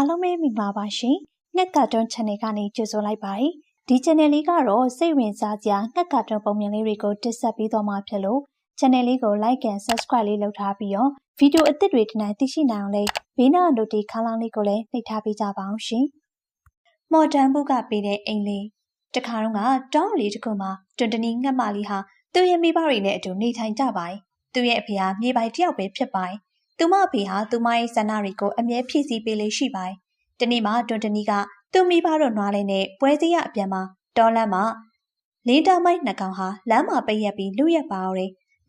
အားလုံးပဲမိပါပါရှင်။ငှက်ကာတွန်း channel ကနေကြိုဆိုလိုက်ပါတယ်။ဒီ channel လေးကတော့စိတ်ဝင်စားစရာငှက်ကာတွန်းပုံမြင်လေးတွေကိုတင်ဆက်ပေးသွားမှာဖြစ်လို့ channel လေးကို like and subscribe လေးလုပ်ထားပြီးတော့ဗီဒီယိုအသစ်တွေဒီနေ့သိရှိနိုင်အောင်လေးဘေးနား notification ခန်းလောင်းလေးကိုလည်းနှိပ်ထားပေးကြပါအောင်ရှင်။မော်ဒန်ဘုတ်ကပေးတဲ့အိမ်လေးတခါတော့ကတောင်းလေးတစ်ခုမှာတွန်တနီငှက်မလေးဟာသူ့ရဲ့မိဘတွေနဲ့အတူနေထိုင်ကြပါတယ်။သူ့ရဲ့အဖေဟာမြေပိုင်တယောက်ပဲဖြစ်ပါတယ်။ သူမအဖေဟာသူမရဲ့ဆန္ဒတွေကိုအမြဲဖြည့်ဆည်းပေးလေးရှိပါတယ်။တနေ့မှတွန်တနီကသူ့မိဘတို့နွားလေးနဲ့ပွဲစည်းရအပြန်မှာတော်လန့်မှာလင်းတာမိုက်နှကောင်ဟာလမ်းမှာပိတ်ရက်ပြီးလူရက်ပါအောင်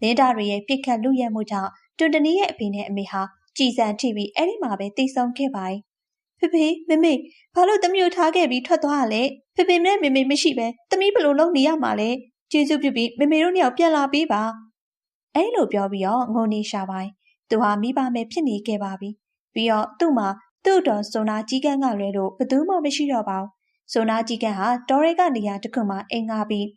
လင်းတာတွေရဲ့ပြစ်ခတ်လူရက်မှုကြောင့်တွန်တနီရဲ့အဖေနဲ့အမေဟာကြည်စံထိပြီးအဲ့ဒီမှာပဲတိတ်ဆုံခဲ့ပါတယ်။ဖေဖေမမေဘာလို့တမျိုးထားခဲ့ပြီးထွက်သွားရလဲဖေဖေနဲ့မေမေမရှိပဲတမီးဘလို့လုပ်နေရမှာလဲကျေးဇူးပြုပြီးမေမေတို့နှစ်ယောက်ပြန်လာပေးပါအဲ့လိုပြောပြီးတော့ငုံနေရှာပိုင်း သူဟာမိဘမဲ့ဖြစ်နေခဲ့ပါပြီပြီးတော့သူ့မှာသူ့တော်ဆိုနာကြီးကန်းကလွဲလို့ဘသူမှမရှိတော့ပါဘူးဆိုနာကြီးကန်းဟာတော်ရဲကနေရာတစ်ခုမှအိမ်ငါပြီး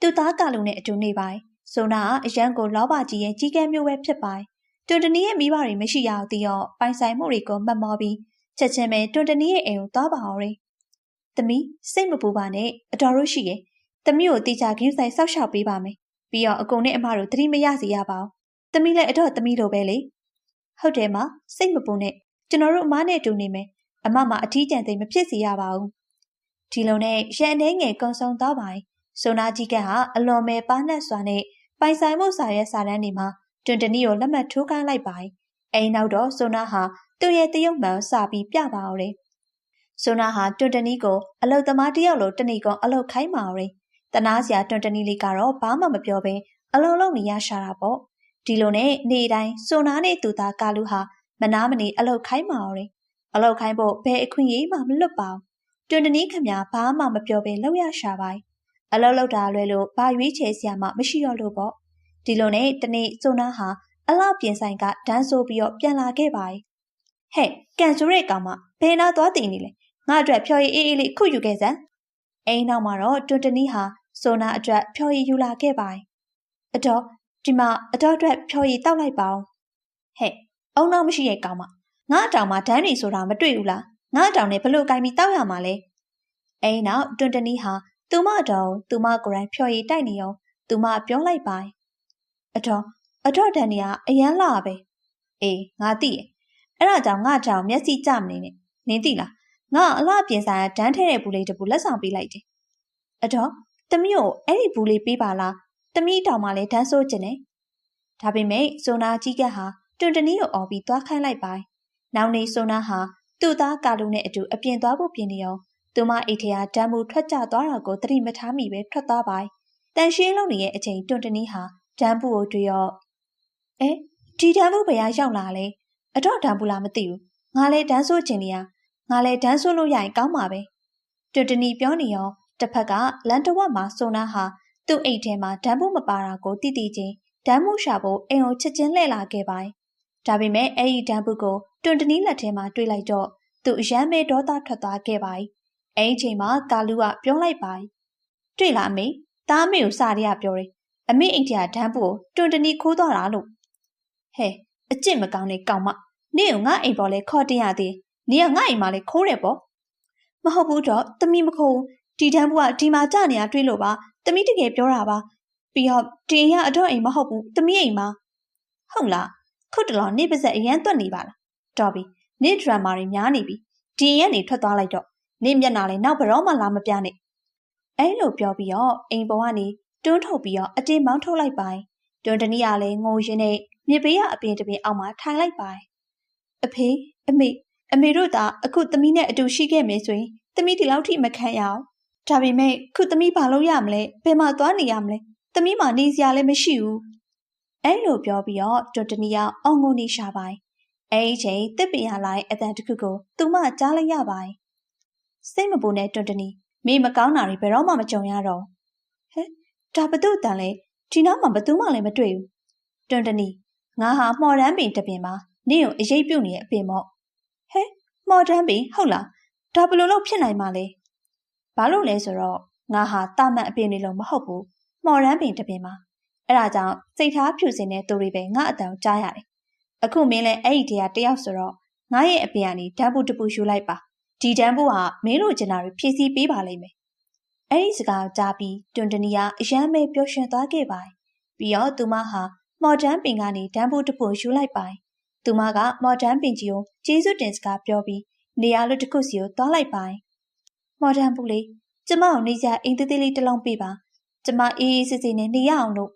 သူ့သားကလုံနဲ့အတူနေပိုင်းဆိုနာကအရန်ကိုလောဘကြီးရဲ့ကြီးကန်းမျိုးပဲဖြစ်ပိုင်းတွန်တနီရဲ့မိဘတွေမရှိရအောင်တည်တော့ပိုင်ဆိုင်မှုတွေကိုမှတ်မောပြီးချက်ချင်းပဲတွန်တနီရဲ့အိမ်ကိုသွားပါအောင်ရယ်။သမီးစိတ်မပူပါနဲ့အတော်လို့ရှိရဲ့။သမီးကိုတေချာဂရုစိုက်စောက်ရှောက်ပေးပါမယ်။ပြီးတော့အကုန်နဲ့အမတို့သတိမရစေရပါဘူး။ သမီးလည်းအတော့သမီးလိုပဲလေ။ဟုတ်တယ်မစိတ်မပူနဲ့ကျွန်တော်တို့အမနဲ့တူနေမယ်။အမမအထီးကျန်သိမဖြစ်စေရပါဘူး။ဒီလိုနဲ့ရန်အနေငယ်ကုံဆုံးသွားပါရင်ဆိုနာကြီးကဟာအလွန်မဲပါနှက်စွာနဲ့ပိုင်ဆိုင်မှုစာရဲစာတန်းတွေမှာတွန်တနီကိုလက်မှတ်ထိုးခိုင်းလိုက်ပါရင်အိမ်နောက်တော့ဆိုနာဟာသူ့ရဲ့တရုတ်မှန်စာပြီးပြပါအောင်တယ်။ဆိုနာဟာတွန်တနီကိုအလုတ်သမားတယောက်လိုတဏီကောင်အလုတ်ခိုင်းပါအောင်တယ်။တနာစရာတွန်တနီလေးကတော့ဘာမှမပြောဘဲအလုံးလုံးနေရရှာတာပေါ့။ ဒီလိုနဲ့နေ့တိုင်းစွန်နာနဲ့သူသားကာလူဟာမနာမနေအလောက်ခိုင်းမာအောင်အလောက်ခိုင်းဖို့ဘယ်အခွင့်အရေးမှမလွတ်ပါဘူးတွင်တနည်းခမဘာမှမပြောဘဲလောက်ရရှာပါအလောက်လောက်တာလွဲလို့ဘာရွေးချယ်စရာမှမရှိတော့လို့ပေါ့ဒီလိုနဲ့တနေ့စွန်နာဟာအလောက်ပြင်ဆိုင်ကဒန်းဆိုပြီးတော့ပြန်လာခဲ့ပါဟဲ့ကန်ဆိုးတဲ့ကောင်မဘယ်နာသွားတည်နေလဲငါအတွက်ဖြော်ရည်အေးအေးလေးခုယူခဲ့စမ်းအိမ်နောက်မှာတော့တွန်တနီဟာဆိုနာအတွက်ဖြော်ရည်ယူလာခဲ့ပါတယ်အတော် ဒီမှာအတော်အတွက်ဖြော်ရည်တောက်လိုက်ပါအောင်ဟဲ့အုံနောက်မရှိရဲ့ကောင်မငါအတောင်မှာဒန်းနေဆိုတာမတွေ့ဘူးလားငါအတောင်နဲ့ဘလို့ကိုင်းပြီးတောက်ရမှာလဲအိမ်နောက်တွန်တနီဟာသူမတော်သူမကိုယ်တိုင်ဖြော်ရည်တိုက်နေရောသူမပြောလိုက်ပါအတော်အတော်တန်နေကအရန်လာပဲအေးငါသိရဲ့အဲ့ဒါကြောင့်ငါကြောင့်မျက်စိကျမနေနဲ့နင်းသိလားငါအလှပြင်ဆိုင်ဒန်းထဲတဲ့ဘူးလေးတပူလက်ဆောင်ပေးလိုက်တယ်အတော့တမီးကိုအဲ့ဒီဘူးလေးပေးပါလား တမီးတောင်မှလည်းဒန်းဆိုးကျင်တယ်ဒါပေမဲ့ဆိုနာကြီးကဟာတွန်တနီးကိုអော်ပြီးသွားခိုင်းလိုက်ပါနောက်နေဆိုနာဟာသူ့သားကာလူနဲ့အတူအပြင်သွားဖို့ပြင်နေရောသူမအိတ်ထရာတမ်းမှုထွက်ကျသွားတာကိုသတိမထားမိပဲထွက်သွားပါတန်ရှင်းလုံးနေရဲ့အချိန်တွန်တနီးဟာတမ်းဘူးကိုတွေ့ရောအဲဒီတမ်းဘူးဘယ်ရောက်လာလဲအတော့တန်ဘူးလားမသိဘူးငါလည်းဒန်းဆိုးကျင်နေရငါလည်းဒန်းဆိုးလို့ရရင်ကောင်းပါပဲတွတနီပြောနေရောတစ်ဖက်ကလန်တဝက်မှာဆိုနာဟာ သူ့အိတ်ထဲမှာဓာတ်မှုမပါတာကိုတိတိချင်းဓာတ်မှုရှာဖို့အိမ်ကိုချက်ချင်းလှည့်လာခဲ့ပါဒါပေမဲ့အဲ့ဒီဓာတ်မှုကိုတွန်တနီလက်ထဲမှာတွေးလိုက်တော့သူအရန်မဲဒေါသထွက်သွားခဲ့ပါအဲ့ဒီချိန်မှာကာလူကပြောလိုက်ပါတွေ့လားအမေသားမေကိုစာရီကပြောတယ်အမေအိတ်ထဲကဓာတ်မှုကိုတွန်တနီခိုးသွားတာလို့ဟဲ့အကျင့်မကောင်းတဲ့ကောင်မနင့်ကိုငါအိမ်ပေါ်လဲခေါ်တင်ရသေးနင်ကငါအိမ်မှာလဲခိုးတယ်ပေါ့မဟုတ်ဘူးတော့တမီမခိုးဒီတန်းဘူးကဒီမှာကြနေရတွေးလို့ပါ တမီတကယ်ပြောတာပါပြီးတော့ဒီအိမ်ကအတော့အိမ်မဟုတ်ဘူးတမီအိမ်မှာဟုတ်လားခုတ်တလောနေပါစက်အရန်တွက်နေပါလားတော်ပြီနေဒရမာတွေများနေပြီဒီအိမ်ကနေထွက်သွားလိုက်တော့နေမျက်နာလဲနောက်ဘရောမှလာမပြနဲ့အဲလိုပြောပြီးတော့အိမ်ပေါ်ကနေတွန်းထုတ်ပြီးတော့အတင်းမောင်းထုတ်လိုက်ပိုင်တွန်းတနည်းကလည်းငိုရင်းနဲ့မြေပေးရအပြင်တပင်အောက်မှာထိုင်လိုက်ပါအဖေအမေအမေတို့သာအခုသမီးနဲ့အတူရှိခဲ့မယ်ဆိုရင်သမီးဒီလောက်ထိမခံရအောင် ဒါပေမဲ့ခုသမီးဘာလုပ်ရမလဲဘယ်မှာသွားနေရမလဲသမီးမှနေစရာလည်းမရှိဘူးအဲ့လိုပြောပြီးတော့တွန်တနီယာအောင်ငုံနေရှာပါအဲ့ဒီချိန်တစ်ပင်ရလိုက်အတန်တခုကိုသူမကြားလိုက်ရပါစိတ်မပူနဲ့တွန်တနီမေမကောင်းတာတွေဘယ်တော့မှမကြုံရတော့ဟဲ့ဒါဘသူ့တန်လဲဒီနောက်မှဘသူမှလည်းမတွေ့ဘူးတွန်တနီငါဟာမှော်တန်းပင်တပင်မှာနင့်ကိုအရေးပြုတ်နေတဲ့အပင်ပေါ့ဟဲမှော်တန်းပင်ဟုတ်လားဒါဘလို့လို့ဖြစ်နိုင်မှာလဲ ဘာလို့လဲဆိုတော့ငါဟာတာမန်အပင်တွေလုံးမဟုတ်ဘူးမှော်တန်းပင်တပင်မှာအဲ့ဒါကြောင့်စိတ်ထားဖြူစင်တဲ့သူတွေပဲငါအတန်ကြားရတယ်အခုမင်းလည်းအဲ့ဒီတည်းကတယောက်ဆိုတော့ငါရဲ့အပြင်ကနေဓာတ်ပူတပူယူလိုက်ပါဒီတန်းဖို့ဟာမင်းတို့ကျင်တာတွေဖြည့်ဆည်းပေးပါလိမ့်မယ်အဲ့ဒီစကားကြားပြီးတွန်တနီကအရန်မဲပျော်ရွှင်သွားခဲ့ပါပြီးတော့သူမဟာမော်ဒန်ပင်ကနေဓာတ်ပူတပူယူလိုက်ပါသူမကမော်ဒန်ပင်ကြီးကိုကျေးဇူးတင်စကားပြောပြီးနေရာလွတ်တစ်ခုစီကိုသွားလိုက်ပါ မော်ဒန်ပူလေးကျမကိုနေကြအိမ်သေးသေးလေးတစ်လုံးပေးပါကျမအေးအေးဆေးဆေးနဲ့နေရအောင်လို့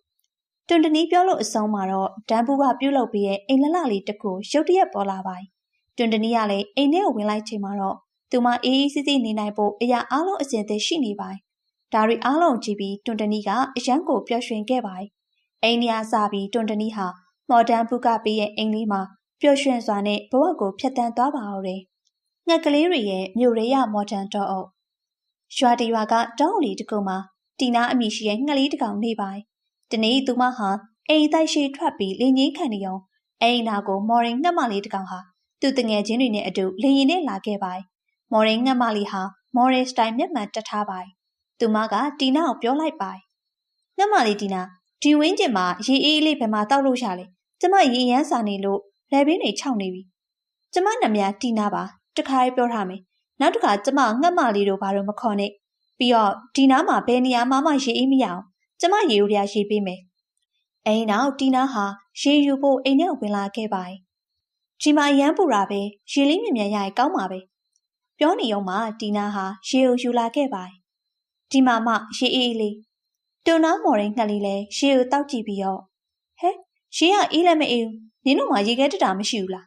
တွန်တနီပြောလို့အဆုံးမှာတော့ဒန်ပူကပြုတ်လုပ်ပြီးရဲ့အိမ်လလလေးတစ်ခုရုတ်တရက်ပေါ်လာပါတွန်တနီကလည်းအိမ်ထဲကိုဝင်လိုက်ချိန်မှာတော့သူမအေးအေးဆေးဆေးနေနိုင်ဖို့အရာအလုံးအစင်သက်ရှိနေပါဒါတွေအားလုံးကြည့်ပြီးတွန်တနီကအရန်ကိုပျော်ရွှင်ခဲ့ပါအိမ်နေရာစပြီးတွန်တနီဟာမော်ဒန်ပူကပေးရဲ့အိမ်လေးမှာပျော်ရွှင်စွာနဲ့ဘဝကိုဖျက်ဆီးသွားပါဦးတယ်ငှက်ကလေးတွေရဲ့မြို့ရေရမော်ဒန်တော့အုပ် ရွာတရွာကတောင်းလီတကူမှာတီနာအမိရှိရဲ့ငှက်လေးတစ်ကောင်နေပါတနေ့သူမဟာအိမ်တိုက်ရှိထွက်ပြီးလင်းကြီးခံနေအောင်အိမ်နာကိုမော်ရင်ငှက်မလေးတစ်ကောင်ဟာသူတငယ်ချင်းတွေနဲ့အတူလင်းရင်နဲ့လာခဲ့ပါမော်ရင်ငှက်မလေးဟာမော်ရင်စတိုင်မျက်မှန်တက်ထားပါသူမကတီနာကိုပြောလိုက်ပါငှက်မလေးတီနာဒီဝင်းကျင်မှာရေအေးလေးဘယ်မှာတောက်လို့ရလဲကျမရေရမ်းစာနေလို့လက်ဘင်းတွေခြောက်နေပြီကျမနာမည်တီနာပါတခါရေးပြောထားမယ် နောက်တစ်ခါကျမငှက်မလေးတို့ဘာလို့မခေါ်နဲ့ပြီးတော့ဒီနားမှာဘယ်နေရာမှမရေအေးမရအောင်ကျမရေဦးရရေပေးမယ်အိမ်နောက်တီနာဟာရေယူဖို့အိမ်ထဲဝင်လာခဲ့ပါဒီမှာရမ်းပူတာပဲရေလေးမြင်မြန်ရရင်ကောင်းပါပဲပြောနေအောင်မှတီနာဟာရေကိုယူလာခဲ့ပါဒီမှာမှရေအေးလေးတွန်နာမော်ရင်ငှက်လေးလဲရေကိုတောက်ကြည့်ပြီးတော့ဟဲရေကအေးလည်းမအေးဘူးနင်တို့မှရေခဲတက်တာမရှိဘူးလား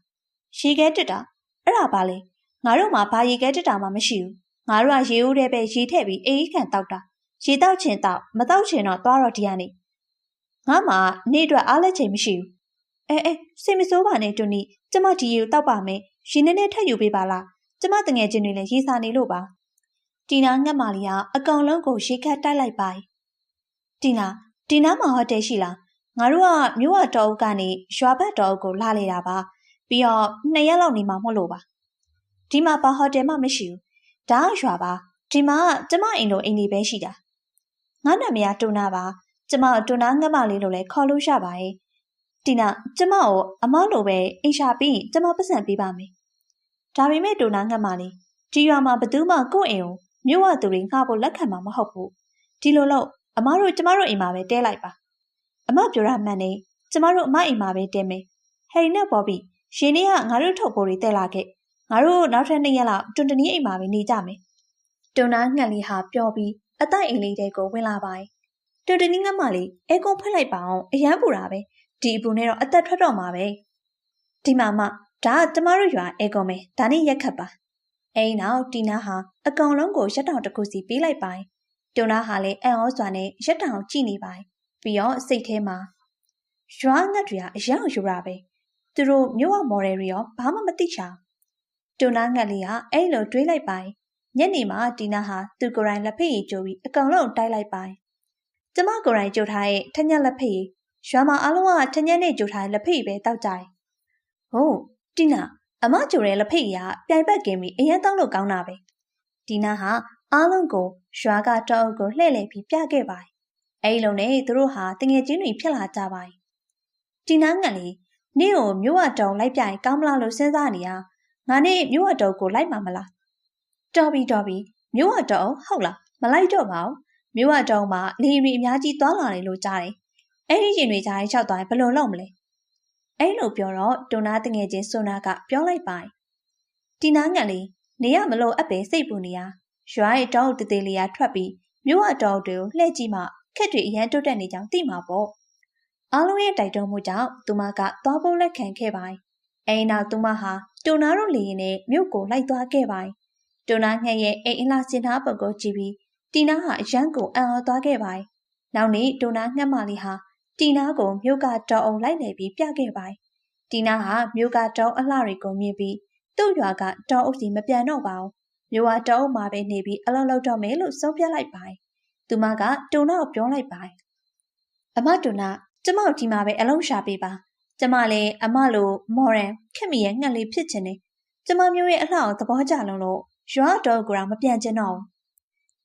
ရေခဲတက်တာအဲ့ဒါပါလေ ငါတို့မှဘာရေခဲတက်တာမှမရှိဘူးငါတို့ကရေဦးတဲ့ပဲရေထည့်ပြီးအေးခံတောက်တာရေတောက်ချင်တောက်မတောက်ချင်တော့သွားတော့ဒီကနေငါမှနေ့အတွက်အားလက်ချိန်မရှိဘူးအဲအဲစိတ်မဆိုးပါနဲ့တွနီကျမဒီရေကိုတောက်ပါမယ်ရေနေနေထက်ယူပေးပါလားကျမတငယ်ချင်းတွေလည်းရေစာနေလို့ပါတီနာငှက်မာလီကအကောင်လုံးကိုရေခတ်တိုက်လိုက်ပါတီနာတီနာမှာဟိုတယ်ရှိလားငါတို့ကမြို့ဝတော်အုပ်ကနေရွာဘက်တော်အုပ်ကိုလာလေတာပါပြီးတော့နှစ်ရက်လောက်နေမှာမဟုတ်လို့ပါ ဒီမှာဘာဟိုတယ်မှမရှိဘူးဒါကရွာပါဒီမှာကျမအိမ်လိုအိမ်လေးပဲရှိတာငါနာမည်ကတူနာပါကျမတူနာငတ်မလေးလို့လည်းခေါ်လို့ရပါရဲ့တီနာကျမကိုအမောက်လိုပဲအိမ်ရှာပြီးကျမပတ်စံပေးပါမယ်ဒါပေမဲ့တူနာငတ်မလေးဒီရွာမှာဘသူမှကိုယ့်အိမ်ကိုမြို့ဝသူတွေငှားဖို့လက်ခံမှာမဟုတ်ဘူးဒီလိုလို့အမတို့ကျမတို့အိမ်မှာပဲတဲလိုက်ပါအမပြောရမှန်နေကျမတို့အမအိမ်မှာပဲတဲမယ်ဟယ်ရီနဲ့ပေါ်ပြီးရှင်နေကငါတို့ထုတ်ဖို့တွေတဲလာခဲ့ ငါတို့နောက်ထပ်နှစ်ရက်လောက်တွန်တနီးအိမ်မှာပဲနေကြမယ်တွန်နာငှက်လေးဟာပျော်ပြီးအတိုက်အိမ်လေးတဲကိုဝင်လာပါတွန်တနီးငှက်မလေးအဲကုန်းဖွင့်လိုက်ပါအောင်အရန်ပူတာပဲဒီအပူနဲ့တော့အသက်ထွက်တော့မှာပဲဒီမှာမှဒါကကျမတို့ရွာအဲကုန်းပဲဒါနဲ့ရက်ခတ်ပါအိမ်နောက်တီနာဟာအကောင်လုံးကိုရက်တောင်တစ်ခုစီပေးလိုက်ပါတွန်နာဟာလည်းအံ့ဩစွာနဲ့ရက်တောင်ကြည့်နေပါပြီးတော့စိတ်ထဲမှာရွာငတ်တွေကအရန်ယူတာပဲသူတို့မြို့ဝမော်ဒယ်တွေရောဘာမှမသိချာ တွန်းနာငတ်လေးကအဲ့လိုတွေးလိုက်ပိုင်ညနေမှာတီနာဟာသူကိုယ်တိုင်လက်ဖက်ရည်ကြိုးပြီးအကောင်လုံးတိုက်လိုက်ပိုင်ကျမကိုယ်တိုင်ကြိုထားတဲ့ထညက်လက်ဖက်ရည်ရွာမှာအားလုံးကထညက်နဲ့ကြိုထားတဲ့လက်ဖက်ရည်ပဲတောက်ကြတယ်ဟုတ်တီနာအမကြိုတဲ့လက်ဖက်ရည်ကပြိုင်ပတ်ကင်းပြီးအရင်တောက်လို့ကောင်းတာပဲတီနာဟာအားလုံးကိုရွာကတောအုပ်ကိုလှည့်လည်ပြီးပြခဲ့ပါအဲ့ဒီလိုနဲ့သူတို့ဟာတငယ်ချင်းတွေဖြစ်လာကြပါတီနာငတ်လေးနေ့ကိုမြို့ဝတုံလိုက်ပြရင်ကောင်းမလားလို့စဉ်းစားနေရ ငါနဲ့မြို့ဝတုံကိုလိုက်မှာမလားတော်ပြီတော်ပြီမြို့ဝတုံဟုတ်လားမလိုက်တော့ပါဘူးမြို့ဝတုံမှာလေရီအများကြီးသွားလာနေလို့ကြားတယ်အဲ့ဒီရင်တွေကြားရင်လျှောက်သွားရင်ဘယ်လိုလုပ်မလဲအဲ့လိုပြောတော့တွန်နာတငယ်ချင်းစွန်နာကပြောလိုက်ပါတီနာငတ်လေးနေရမလို့အပ်ပဲစိတ်ပူနေရရွာရဲ့တောအုပ်တသေးလေးကထွက်ပြီးမြို့ဝတောအုပ်တွေကိုလှည့်ကြည့်မှခက်တွေအရန်တွတ်တက်နေကြောင်းသိမှာပေါ့အားလုံးရဲ့တိုက်တွန်းမှုကြောင့်သူမကသွားဖို့လက်ခံခဲ့ပါ။အဲဒီနောက်သူမဟာ တူနာတို့လေရင်နဲ့မြို့ကိုလိုက်သွားခဲ့ပါ။တူနာငှက်ရဲ့အိမ်အလားစင်သားပုတ်ကိုကြည့်ပြီးတီနာဟာအရန်ကိုအံ့ဩသွားခဲ့ပါ။နောက်နေ့တူနာငှက်မလေးဟာတီနာကိုမြို့ကတောအောင်လိုက်နေပြီးပြခဲ့ပါ။တီနာဟာမြို့ကတောအလှတွေကိုမြင်ပြီးသူ့ရွာကတောအုပ်စီမပြန်တော့ပါဘူး။မြို့ဝတောအုပ်မှာပဲနေပြီးအလုပ်လုပ်တော့မယ်လို့ဆုံးဖြတ်လိုက်ပါ။သူမကတူနာကိုပြောလိုက်ပါ။အမတူနာကျမတို့ဒီမှာပဲအလုံးရှာပေးပါ ကျမလည်းအမလိုမော်ရန်ခက်မီရဲ့ငှက်လေးဖြစ်ချင်တယ်ကျမမျိုးရဲ့အလှအောင်သဘောကျလုံးလို့ရွာတော့ကရာမပြန်ချင်တော့ဘူး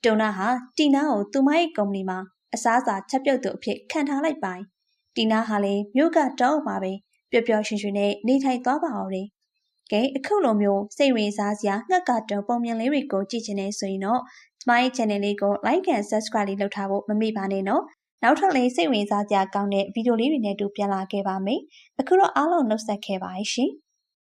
တုံနာဟာတီနာကိုသူမရဲ့ကုမ္ပဏီမှာအစားအစာချက်ပြုတ်သူအဖြစ်ခံထားလိုက်ပါတီနာဟာလည်းမြို့ကတောက်မှာပဲပျော်ပျော်ရွှင်ရွှင်နဲ့နေထိုင်သွားပါအောင်လေကဲအခုလိုမျိုးစိတ်ဝင်စားစရာငှက်ကာတွန်ပုံမြင်လေးတွေကိုကြည့်ချင်နေဆိုရင်တော့ကျမရဲ့ channel လေးကို like and subscribe လေးလုပ်ထားဖို့မမေ့ပါနဲ့နော် နောက်ထပ်လေးစိတ်ဝင်စားစရာကောင်းတဲ့ဗီဒီယိုလေးတွေနဲ့တူပြန်လာခဲ့ပါမယ်အခုတော့အားလုံးနှုတ်ဆက်ခဲ့ပါရှင်